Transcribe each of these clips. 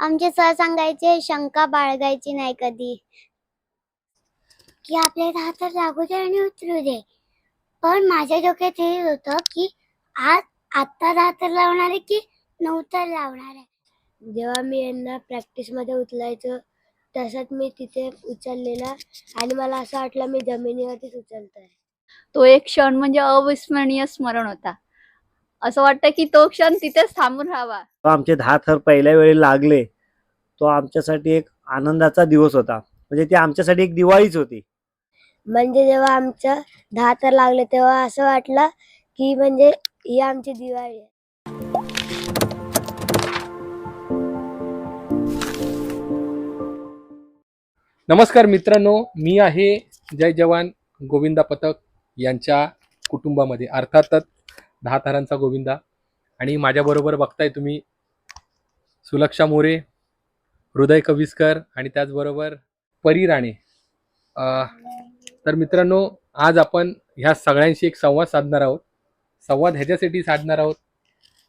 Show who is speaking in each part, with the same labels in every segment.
Speaker 1: आमचे सर सांगायचे शंका बाळगायची नाही कधी. की आपले दहा तर लागू दे आणि उतरू दे. पण माझ्या डोक्यात हे होतं की आज आत्ता दहा तर लावणार आहे की नऊ तर लावणार आहे? जेव्हा मी यांना प्रॅक्टिसमध्ये उचलायचो तसंच मी तिथे उचललेला आणि मला असं वाटलं मी जमिनीवरतीच उचलतोय.
Speaker 2: तो एक क्षण म्हणजे अविस्मरणीय स्मरण होता. असं वाटतं की तो क्षण तिथेच थांबून राहावा.
Speaker 3: तो आमचे दहा थर पहिल्या वेळी लागले तो आमच्यासाठी एक आनंदाचा दिवस होता. म्हणजे ती आमच्यासाठी एक दिवाळीच होती.
Speaker 1: म्हणजे जेव्हा आमचं दहा तर लागले तेव्हा असं वाटलं की म्हणजे ही आमची दिवाळी आहे.
Speaker 4: नमस्कार मित्रांनो मी आहे जय जवान गोविंदा पथक यांच्या कुटुंबामध्ये. अर्थातच दहा थरांचा गोविंदा. आणि माझ्याबरोबर बघताय तुम्ही सुलक्षा मोरे हृदय कविस्कर आणि त्याचबरोबर परी राणे. तर मित्रांनो आज आपण ह्या सगळ्यांशी एक संवाद साधणार आहोत. संवाद ह्याच्यासाठी साधणार आहोत.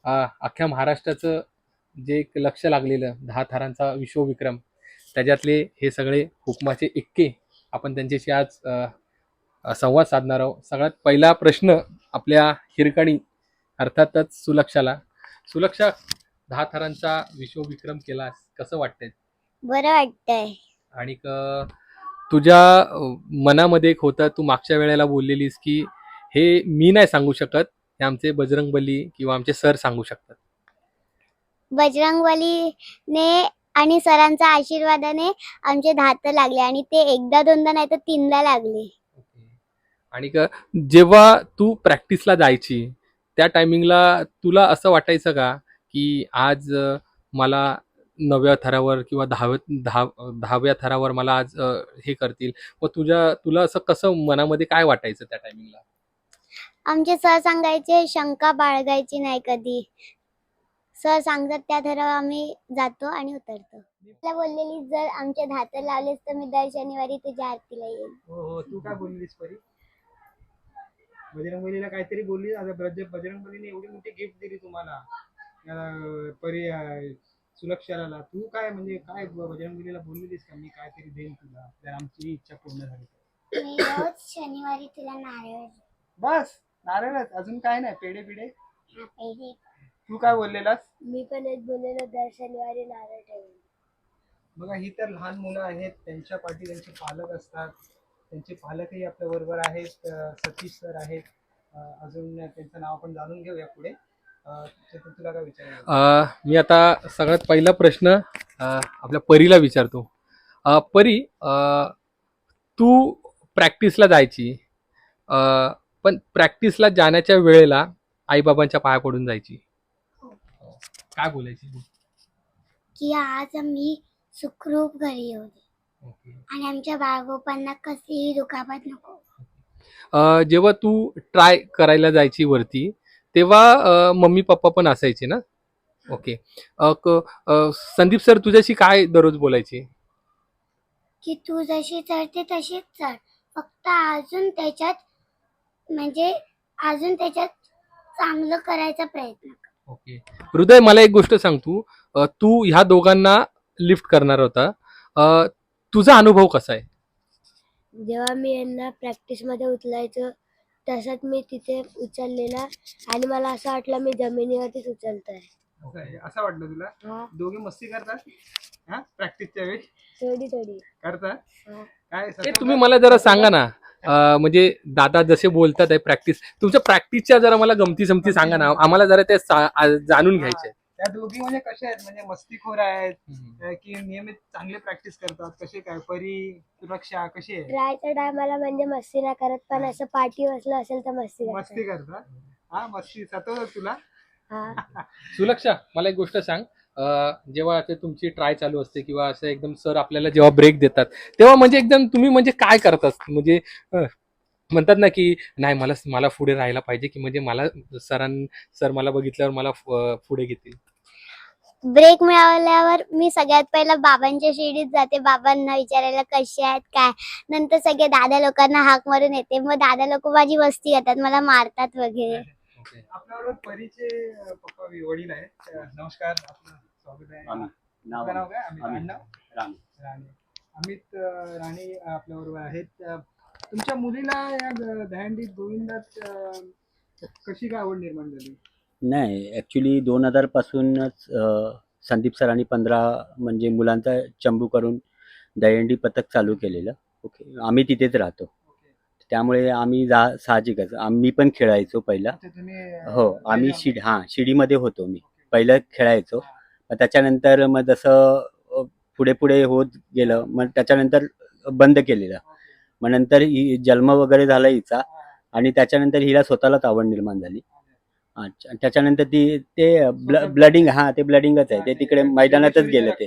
Speaker 4: अख्ख्या महाराष्ट्राचं जे एक लक्ष लागलेलं दहा थारांचा विश्वविक्रम त्याच्यातले हे सगळे हुकमाचे एक्के आपण त्यांच्याशी आज संवाद साधणार आहोत. सगळ्यात पहिला प्रश्न आपल्या हिरकणी अर्थातच सुलक्षाला. सुलक्षा दहा थरांचा विश्वविक्रम केलास कसं वाटतंय?
Speaker 1: बरं वाटतंय.
Speaker 4: आणि क- तुझ्या मनामध्ये एक होतं तू मागच्या वेळेला बोललेलीस की हे मी नाही सांगू शकत हे आमचे बजरंगबली किंवा आमचे सर सांगू शकतात.
Speaker 1: बजरंगबलीने आणि सरांच्या आशीर्वादाने आमचे दहा लागले आणि ते एकदा दोनदा नाही तर तीनदा लागले.
Speaker 4: आणि जेव्हा तू प्रॅक्टिसला जायची त्या टायमिंगला तुला असं वाटायचं का की आज मला नवव्या थरावर किंवा दहाव्या दहा दहाव्या थरावर मला आज हे करतील? मग तुझ्या तुला असं कसं मनामध्ये काय वाटायचं त्या टायमिंगला
Speaker 1: आमचे सर सांगायचे शंका बाळगायची नाही कधी. सर सांगतात त्या थरावर आम्ही जातो आणि उतरतो. मला बोललेली जर आमचे दहा लावलेस तर मी दर शनिवारी तुझ्या आरतीला येईल
Speaker 5: हो हो तू काय बोललीस परी? बजरंगबलीला काहीतरी बोलली आता बजरंगबलीने एवढी मोठी गिफ्ट दिली तुम्हाला. परी सुलक्षाला तू काय म्हणजे काय बजरंगबलीला बोललेलीस का? मी काहीतरी देईन तुला. जर आमची इच्छा पूर्ण झाली तर.
Speaker 1: मी रोज शनिवारी तुला नारळ
Speaker 5: बस. नारळच. अजून काय नाही. पेढे पिढे. तू काय बोललेलास?
Speaker 1: मी पण एक बोललेलो दर शनिवारी नारळ ठेवेल
Speaker 5: बघा ही तर लहान मुलं आहेत. त्यांच्या पाठी त्यांचे पालक असतात. त्यांचे पालकही आपल्या बरोबर आहेत सतीश सर आहेत. अजून त्यांचं नाव आपण जाणून घेऊया पुढे. तुला काय विचारायचं?
Speaker 4: अ, मी आता सगळ्यात पहिला प्रश्न आपल्या परीला विचारतो. परी तू प्रॅक्टिसला जायची पण प्रॅक्टिसला जाण्याच्या वेळेला आईबाबांच्या पाया पडून जायची काय बोलायची?
Speaker 1: की आज आम्ही सुखरूप घरी येऊ आणि आमच्या बाळगोपांना कसलीही दुखापत नको.
Speaker 4: अ, जेव्हा तू ट्राय करायला जायची वरती तेव्हा अ, मम्मी पप्पा पण असायचे ना? ओके. अ, क- अ, संदीप सर तुझ्याशी काय दररोज बोलायचे?
Speaker 1: की तू जशी चढते तशीच चढ. फक्त अजून त्याच्यात म्हणजे अजून त्याच्यात चांगलं करायचा प्रयत्न कर.
Speaker 4: ओके. हृदय मला एक गोष्ट सांग तू. अ, तू ह्या दोघांना लिफ्ट करणार होता. अ, तुझा अनुभव कसा आहे?
Speaker 1: जेव्हा मी यांना प्रॅक्टिसमध्ये उचलायचो तसंच मी तिथे उचललेला आणि मला असं वाटलं मी जमिनीवरतीच उचलतोय.
Speaker 5: काय, असं वाटलं तुला?
Speaker 1: हा.
Speaker 5: दोघे मस्ती करतात? हा? प्रॅक्टिसच्या वेळी?
Speaker 1: थोडी थोडी.
Speaker 5: करतात?
Speaker 1: हा.
Speaker 5: काय
Speaker 4: ते तुम्ही मला जरा सांगा ना. अ, म्हणजे दादा जसे बोलतात आहे प्रॅक्टिस तुमच्या प्रॅक्टिसच्या जरा मला गमती समती सांगा ना. आम्हाला जरा ते सा- आ- जाणून घ्यायचे
Speaker 5: त्या दोघी म्हणजे कशा आहेत? म्हणजे मस्तीखोर आहेत अं, की नियमित चांगले प्रॅक्टिस करतात कसे काय? परी सुरक्षा कशी आहे?
Speaker 1: ट्रायच्या टायमाला म्हणजे मस्ती नाही करत पण असं पाठी बसलं असेल तर मस्ती
Speaker 5: मस्ती
Speaker 1: करतात.
Speaker 5: करतात हा मस्ती. सतत तुला?
Speaker 1: हा.
Speaker 4: सुलक्षा मला एक गोष्ट सांग. अ, जेव्हा ते तुमची ट्राय चालू असते किंवा असं एकदम सर आपल्याला जेव्हा ब्रेक देतात तेव्हा म्हणजे एकदम तुम्ही म्हणजे काय करतात? म्हणजे अ, म्हणतात ना की नाही मला मला पुढे राहायला पाहिजे की म्हणजे मला सरां सर मला बघितल्यावर मला फ- पुढे घेतील.
Speaker 1: ब्रेक मिळाल्यावर मी सगळ्यात पहिला बाबांच्या शिडीत जाते. बाबांना विचारायला कसे आहेत? काय? नंतर सगळे दादा लोकांना हाक मारून येते. मग दादा लोक माझी मस्ती करतात. मला मारतात वगैरे.
Speaker 5: आपल्याबरोबर परीचे पप्पा वडील आहेत. नमस्कार. स्वागत आहे. अमित
Speaker 6: अमित.
Speaker 5: आडनाव?
Speaker 6: राणे.
Speaker 5: राणे. अमित अं, राणे आपल्या बरोबर आहेत तुमच्या मुलीला या दहंडीत गोविंदात कशी काय आवड निर्माण झाली?
Speaker 6: नाही ॲक्च्युली दोन हजारपासूनच संदीप सरांनी पंधरा म्हणजे मुलांचा चंबू करून दहीहंडी पथक चालू केलेलं. ओके आम्ही तिथेच राहतो. त्यामुळे आम्ही जा साहजिकच. आम्ही पण खेळायचो पहिला. हो आम्ही शिड हां शिडीमध्ये होतो मी. पहिलं खेळायचो. मग त्याच्यानंतर मग जसं पुढे पुढे होत गेलं मग त्याच्यानंतर बंद केलेलं. मग नंतर हि जन्म वगैरे झाला हिचा. आणि त्याच्यानंतर हिला स्वतःलाच आवड निर्माण झाली. अच्छा. त्याच्यानंतर ती ते ब्ल ब्लडिंग हां ते ब्लडिंगच आहे. ते तिकडे मैदानातच गेलं ते.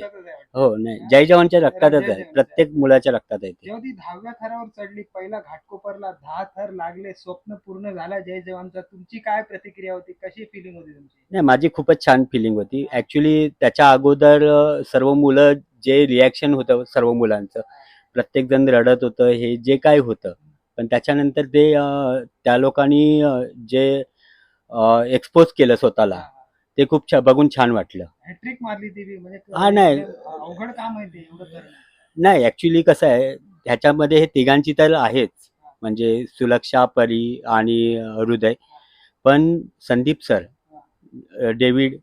Speaker 6: हो नाही. जय जवानच्या रक्तातच आहे प्रत्येक मुलाच्या रक्तात आहे ते.
Speaker 5: जेव्हा ती दहाव्या थरावर चढली पहिला घाटकोपरला दहा थर लागले स्वप्न पूर्ण झाला जय जवानचा. तुमची काय प्रतिक्रिया होती? कशी फिलिंग होती तुमची?
Speaker 6: नाही माझी खूपच छान फिलिंग होती. ॲक्च्युली त्याच्या अगोदर अ, सर्व मुलं जे रिॲक्शन होतं सर्व मुलांचं प्रत्येकजण रडत होतं हे जे काय होतं. पण त्याच्यानंतर ते त्या लोकांनी जे एक्सपोज केलं स्वतःला ते खूप छा बघून छान वाटलं.
Speaker 5: हॅट्रिक मारली ती म्हणजे
Speaker 6: हा, नाही.
Speaker 5: अवघड काम आहे ते एवढं करणं.
Speaker 6: नाही ॲक्च्युली कसं आहे ह्याच्यामध्ये हे तिघांची तर आहेच. म्हणजे सुलक्षा परी आणि हृदय. पण संदीप सर डेव्हिड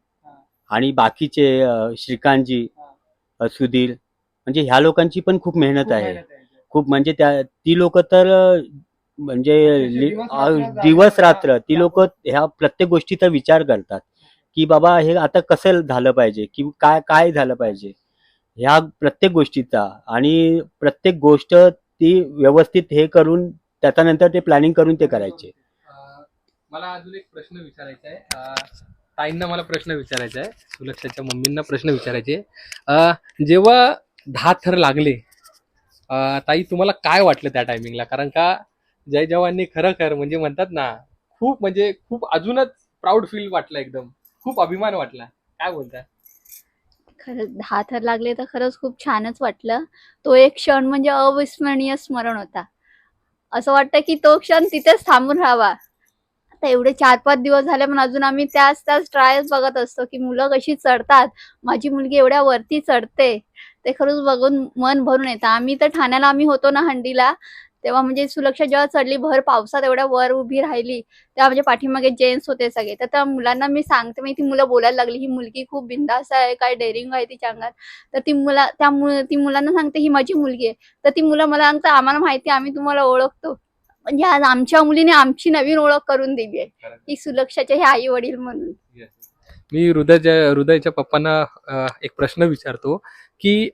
Speaker 6: आणि बाकीचे श्रीकांतजी सुधीर म्हणजे ह्या लोकांची पण खूप मेहनत आहे. खूप म्हणजे त्या ती लोक तर म्हणजे लि-
Speaker 5: दिवस रात्र
Speaker 6: ती लोक ह्या प्रत्येक गोष्टीचा विचार करतात. की बाबा हे आता कसं झालं पाहिजे? की काय काय झालं पाहिजे? ह्या प्रत्येक गोष्टीचा आणि प्रत्येक गोष्ट ती व्यवस्थित हे करून त्याच्यानंतर ते प्लॅनिंग करून ते करायचे.
Speaker 4: मला अजून एक प्रश्न विचारायचा आहे. ताईंना मला प्रश्न विचारायचा आहे. सुलक्षाच्या मम्मींना प्रश्न विचारायचे जेव्हा दहा थर लागले. ताई तुम्हाला काय वाटलं त्या टायमिंगला कारण का जय जवाननी खरं खर म्हणजे म्हणतात ना खूप म्हणजे खूप अजूनच प्राऊड फील वाटलं एकदम. खूप अभिमान वाटला. काय बोलता?
Speaker 2: खरंच दहा थर लागले तर खरंच खूप छानच वाटलं. तो एक क्षण म्हणजे अविस्मरणीय स्मरण होता. असं वाटतं की तो क्षण तिथेच थांबून राहावा. आता एवढे चार पाच दिवस झाले पण अजून आम्ही त्याच त्याच ट्रायल्स बघत असतो की मुलं कशी चढतात. माझी मुलगी एवढ्या वरती चढते. ते खरंच बघून मन भरून येतं. आम्ही तर ठाण्याला आम्ही होतो ना हंडीला तेव्हा म्हणजे सुलक्षा जेव्हा चढली भर पावसात एवढ्या वर उभी राहिली तेव्हा म्हणजे पाठीमागे जेंट्स होते सगळे. तर त्या मुलांना मी सांगते मी ती मुलं बोलायला लागली ही मुलगी खूप बिंदास आहे काय डेअरिंग आहे तिच्या अंगात. तर ती मुला त्या ती मुलांना सांगते ही माझी मुलगी आहे. तर ती मुलं मला सांगतात आम्हाला माहिती आम्ही तुम्हाला ओळखतो. म्हणजे आज आमच्या मुलीने आमची नवीन ओळख करून दिली आहे. की सुलक्षाचे हे आई वडील म्हणून.
Speaker 4: मी हृदयच्या हृदयच्या पप्पांना एक प्रश्न विचारतो की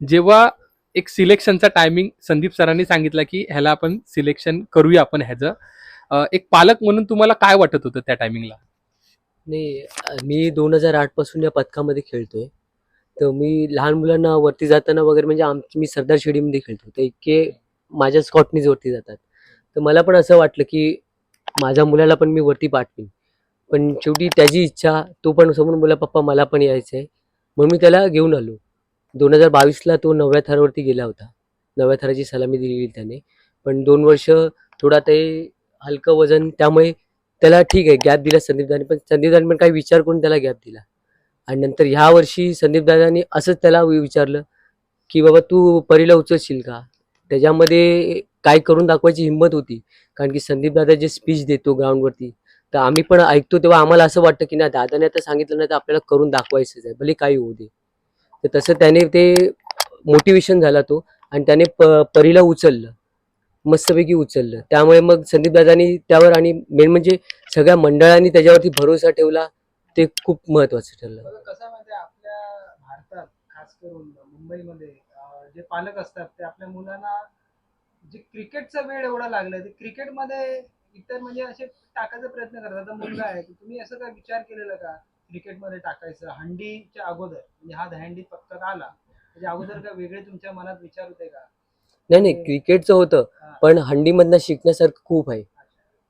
Speaker 4: जेव्हा एक सिलेक्शनचा टायमिंग संदीप सरांनी सांगितला की ह्याला आपण सिलेक्शन करूया आपण ह्याचं एक पालक म्हणून तुम्हाला काय वाटत होतं त्या टायमिंगला
Speaker 7: नाही मी दोन हजार आठपासून या पथकामध्ये खेळतोय. तर मी लहान मुलांना वरती जाताना वगैरे म्हणजे आम मी सरदार शिडीमध्ये खेळतो. तर इतके माझ्या स्कॉटनीज वरती जातात. तर मला पण असं वाटलं की माझ्या मुलाला पण मी वरती पाठवीन. पण शेवटी त्याची इच्छा तो पण समोर बोला पप्पा मला पण यायचं आहे म्हणून मी त्याला घेऊन आलो. दोन हजार बावीसला तो नवव्या थरावरती गेला होता. नवव्या थराची सलामी दिलेली त्याने. पण दोन वर्ष थोडा ते हलकं वजन त्यामुळे त्याला ठीक आहे गॅप दिला संदीप दादाने. पण संदीप दादाने पण काही विचार करून त्याला गॅप दिला. आणि नंतर ह्या वर्षी संदीप दादाने असंच त्याला वि- विचारलं की बाबा तू परीला उचलशील का? त्याच्यामध्ये काय करून दाखवायची हिंमत होती. कारण की संदीप दादा जे स्पीच देतो ग्राउंडवरती तर आम्ही पण ऐकतो तेव्हा आम्हाला असं वाटतं की नाही दादाने आता सांगितलं नाही तर आपल्याला करून दाखवायचंच आहे. भले काही होऊ दे. तर तसं त्याने ते मोटिवेशन झाला तो आणि त्याने प परीला उचललं. मस्तपैकी उचललं. त्यामुळे मग संदीप दादानी त्यावर आणि मेन म्हणजे सगळ्या मंडळांनी त्याच्यावरती भरोसा ठेवला ते खूप महत्वाचं ठरलं.
Speaker 5: कसं आपल्या भारतात खास करून मुंबईमध्ये जे पालक असतात ते आपल्या मुलांना जे क्रिकेटचा वेळ एवढा लागलाय ते क्रिकेटमध्ये इतर म्हणजे असे टाकायचा प्रयत्न करतात. आता मुलगा आहे तुम्ही असं काय विचार केलेला का? क्रिकेटमध्ये टाकायचं. हंडीच्या अगोदर म्हणजे हा दहंडी पक्का आला त्याच्या अगोदर काय वेगळे तुमच्या मनात विचार होते का?
Speaker 7: नाही नाही क्रिकेटचं होतं. पण हंडीमधनं शिकण्यासारखं खूप आहे.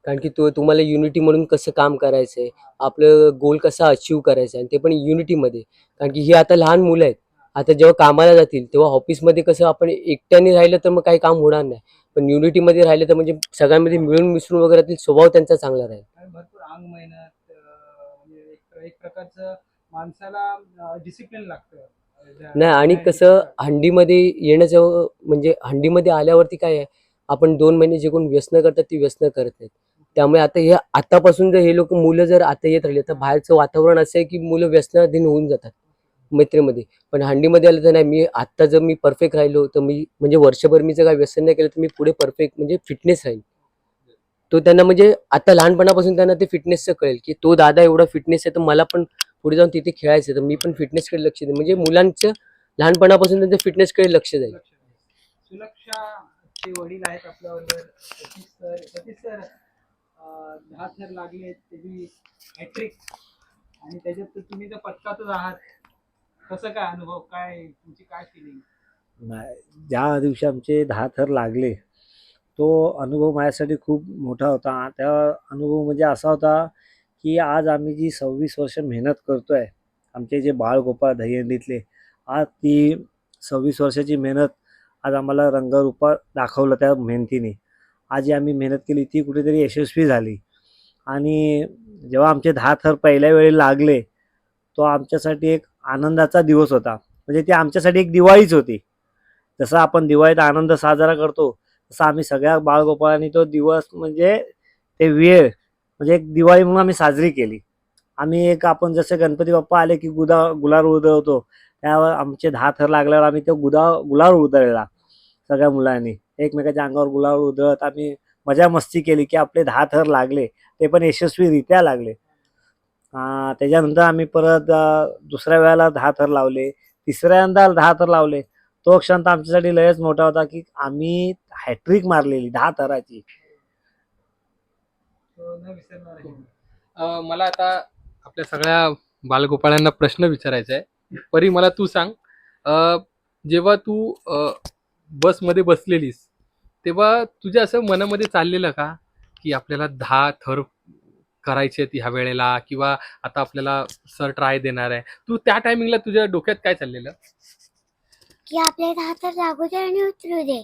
Speaker 7: कारण की तो तुम्हाला युनिटी म्हणून कसं काम करायचं आहे आपलं गोल कसा अचीव करायचा आणि ते पण युनिटीमध्ये. कारण की ही आता लहान मुलं आहेत. आता जेव्हा कामाला जातील तेव्हा ऑफिसमध्ये कसं आपण एकट्याने राहिलं तर मग काही काम होणार नाही. पण युनिटीमध्ये राहिलं तर म्हणजे सगळ्यांमध्ये मिळून मिसळून वगैरे स्वभाव त्यांचा चांगला राहील.
Speaker 5: भरपूर अंग मेहनत एक प्रकारचं माणसाला डिसिप्लिन लागतं.
Speaker 7: नाही आणि कसं हंडीमध्ये येण्याचं म्हणजे हंडीमध्ये आल्यावरती काय आहे आपण दोन महिने जे कोण व्यसन करतात ती व्यसन करत नाहीत. त्यामुळे आता हे आतापासून जर हे लोक मुलं जर आता येत राहिले तर बाहेरचं वातावरण असं आहे की मुलं व्यसनाधीन होऊन जातात मैत्रीमध्ये. पण हंडीमध्ये आलं तर नाही मी आत्ता जर मी परफेक्ट राहिलो तर मी म्हणजे वर्षभर मी जर काही व्यसन नाही केलं तर मी पुढे परफेक्ट म्हणजे फिटनेस राहील तो त्यांना म्हणजे आता लहानपणापासून त्यांना ते फिटनेसचं कळेल की तो दादा एवढा फिटनेस आहे तर मला पण पुढे जाऊन तिथे खेळायचं तर मी पण फिटनेसकडे लक्ष दे म्हणजे मुलांचं लहानपणापासून त्यांचं फिटनेसकडे लक्ष जाईल.
Speaker 5: लक्ष द्या. सुलक्षाचे वडील आहेत आपल्याबरोबर सतीश सर. सतीश सर अं, दहा थर लागले त्याची हॅट्रिक आणि त्याच्यात तर तुम्ही तर पथकातच आहात. कसं काय अनुभव? काय तुमची काय फिलिंग
Speaker 3: नाही ज्या दिवशी आमचे दहा थर लागले तो अनुभव माझ्यासाठी खूप मोठा होता. त्या अनुभव म्हणजे असा होता की आज आम्ही जी सव्वीस वर्ष मेहनत करतो आहे आमचे जे बाळगोपाळ दहीहंडीतले आज ती सव्वीस वर्षाची मेहनत आज आम्हाला रंगरूपात दाखवलं त्या मेहनतीने. आज जी आम्ही मेहनत केली ती कुठेतरी यशस्वी झाली. आणि जेव्हा आमचे दहा थर पहिल्या वेळी लागले तो आमच्यासाठी एक आनंदाचा दिवस होता. म्हणजे ती आमच्यासाठी एक दिवाळीच होती. जसं आपण दिवाळीत आनंद साजरा करतो तसं आम्ही सगळ्या बाळगोपाळांनी तो दिवस म्हणजे ते वेळ म्हणजे एक दिवाळी म्हणून आम्ही साजरी केली. आम्ही एक आपण जसे गणपती बाप्पा आले की गुदा गुलाल उधळतो त्यावर आमचे दहा थर लागल्यावर आम्ही तो गुदा गुलाल उधळला सगळ्या मुलांनी. एकमेकाच्या अंगावर गुलाल उधळत आम्ही मजा मस्ती केली की आपले दहा थर लागले ते पण यशस्वीरित्या लागले. त्याच्यानंतर आम्ही परत दुसऱ्या वेळेला दहा थर लावले तिसऱ्यांदा दहा थर लावले. तो क्षण तर आमच्यासाठी लयच मोठा होता की आम्ही हॅट्रिक मारलेली दहा थराची
Speaker 4: मला आता आपल्या सगळ्या बालगोपाळांना प्रश्न विचारायचा आहे. परी मला तू सांग. जेव्हा तू अं, बसमध्ये बसलेलीस तेव्हा तुझ्या असं मनामध्ये चाललेलं का? की आपल्याला दहा थर करायचे आहेत ह्या वेळेला किंवा आता आपल्याला सर ट्राय देणार आहे. तू त्या टायमिंगला तुझ्या डोक्यात काय चाललेलं?
Speaker 1: की आपले दहा तर लागू दे आणि उतरू दे.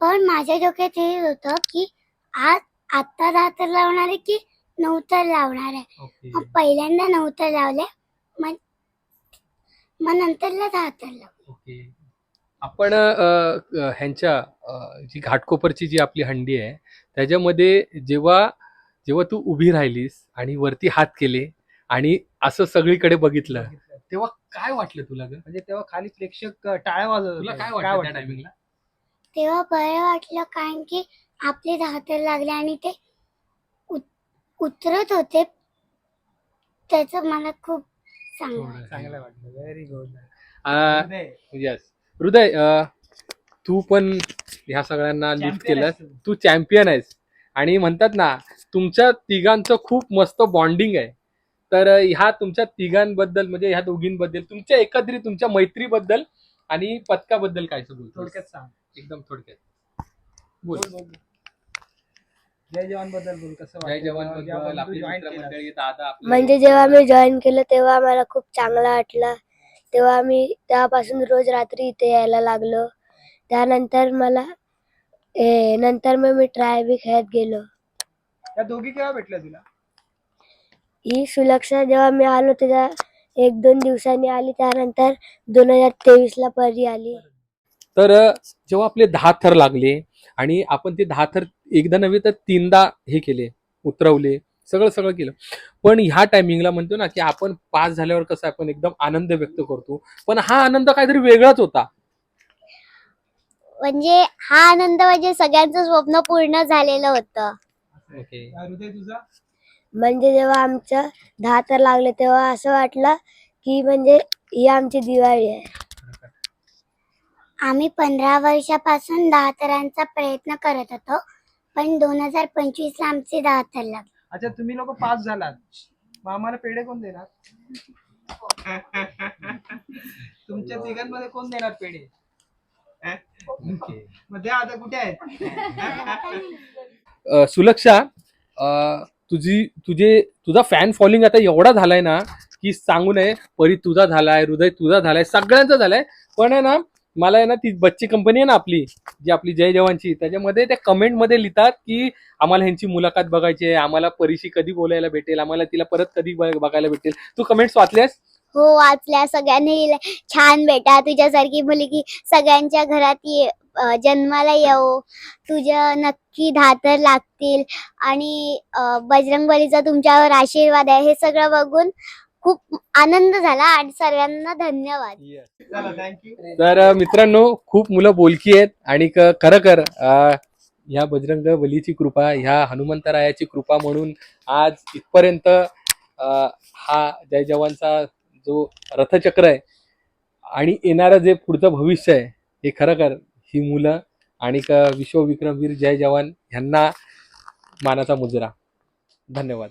Speaker 1: पण माझ्या डोक्यात हे होतं की आज आत्ता दहा तर लावणार आहे की नऊ तर लावणार आहे. मग पहिल्यांदा नऊ तर लावले मग मग नंतरला दहा तर लावले
Speaker 4: आपण ह्यांच्या जी घाटकोपरची जी आपली हंडी आहे त्याच्यामध्ये जेव्हा जेव्हा तू उभी राहिलीस आणि वरती हात केले आणि असं सगळीकडे बघितलं. तेव्हा काय वाटलं तुला ग?
Speaker 5: म्हणजे तेव्हा खाली प्रेक्षक टाळ्या वाजवत
Speaker 4: तुला
Speaker 5: होते.
Speaker 4: काय वाटलं त्या? टायमिंगला
Speaker 1: तेव्हा बरं वाटलं कारण की आपले दहा तर लागले आणि ते उत- उतरत होते. त्याचं मला खूप चांगलं वाटलं.
Speaker 5: चांगलं वाटलं. व्हेरी गुड
Speaker 4: अ, येस हृदय अ, तू पण ह्या सगळ्यांना लिफ्ट केलं तू. चॅम्पियन आहेस. आणि म्हणतात ना तुमच्या तिघांचं खूप मस्त बॉन्डिंग आहे. तर ह्या तुमच्या तिघांबद्दल म्हणजे ह्या दोघींबद्दल तुमच्या एकत्रित तुमच्या मैत्रीबद्दल आणि पथकाबद्दल काय बोल
Speaker 5: थोडक्यात सांग.
Speaker 4: एकदम थोडक्यात. बोल.
Speaker 5: बोल, बोल. जय जवानबद्दल बोल कसं
Speaker 4: जय
Speaker 5: वाटलं?
Speaker 4: जवान
Speaker 5: जेव्हा
Speaker 4: बद्दल
Speaker 5: तू
Speaker 4: आपली
Speaker 5: join
Speaker 4: मित्र
Speaker 5: केलं.
Speaker 4: मंडळी दादा आपले-
Speaker 1: म्हणजे जेव्हा मी जॉईन केलं तेव्हा मला खूप चांगलं वाटलं. तेव्हा मी तेव्हापासून रोज रात्री इथे यायला लागलो. त्यानंतर मला ए, नंतर मग मी ट्राय बी खेळत गेलो.
Speaker 5: या दोघी केव्हा भेटल्या तुला?
Speaker 1: ही सुलक्षा जेव्हा मी आलो त्याच्या एक दोन दिवसांनी आली त्यानंतर दोन हजार तेवीस ला परी आली.
Speaker 4: तर जेव्हा आपले दहा थर लागले आणि आपण ते दहा थर एकदा नव्हे तर तीनदा हे केले उतरवले सगळं सगळं केलं. पण ह्या टायमिंगला म्हणतो ना की आपण पास झाल्यावर कसं आपण एकदम आनंद व्यक्त करतो. पण हा आनंद काहीतरी वेगळाच होता.
Speaker 1: म्हणजे हा आनंद म्हणजे सगळ्यांचं स्वप्न पूर्ण झालेलं होतं.
Speaker 4: ओके
Speaker 5: तुझा?
Speaker 1: म्हणजे जेव्हा आमचं दहा तर लागले तेव्हा असं वाटलं की म्हणजे ही आमची दिवाळी आहे. आम्ही पंधरा वर्षापासून दहा तरांचा प्रयत्न करत होतो पण दोन हजार पंचवीस ला आमचे दहा तर लागले.
Speaker 5: अच्छा तुम्ही लोक पास झालात. मग आम्हाला पेढे कोण देणार? तुमच्या तिघांमध्ये कोण देणार पेढे? मग द्या आता कुठे आहेत?
Speaker 4: अ, सुलक्षा अ, तुझी तुझे तुझा फॅन फॉलोइंग आता एवढा झालाय ना की सांगू नये परी तुझा झालाय हृदय तुझा झालाय सगळ्यांचा झालाय. पण आहे ना मला आहे ना ती बच्ची कंपनी आहे ना आपली जी आपली जय जवानची त्याच्यामध्ये त्या कमेंटमध्ये लिहितात की आम्हाला ह्यांची मुलाखत बघायची आहे आम्हाला परीशी कधी बोलायला भेटेल आम्हाला तिला परत कधी बघायला भेटेल. तू कमेंट्स वाचल्यास?
Speaker 1: हो वाचल्या. सगळ्यांनी छान बेटा तुझ्यासारखी मुलगी सगळ्यांच्या घरात जन्माला येऊ. तुझ्या नक्की दहा तर लागतील. आणि अं, बजरंग बलीचा तुमच्यावर आशीर्वाद आहे. हे सगळं बघून खूप आनंद झाला आणि सर्वांना धन्यवाद.
Speaker 5: चला थँक्यू
Speaker 4: तर मित्रांनो खूप मुलं बोलकी आहेत आणि क- खरं कर ह्या बजरंग बलीची कृपा ह्या हनुमंतरायाची कृपा म्हणून आज इथपर्यंत हा जय जवानचा जो रथचक्र आहे आणि येणारं जे पुढचं भविष्य आहे हे खरं कर ही मुलं आणि क- विश्वविक्रमवीर जय जवान ह्यांना मानाचा मुजरा. धन्यवाद.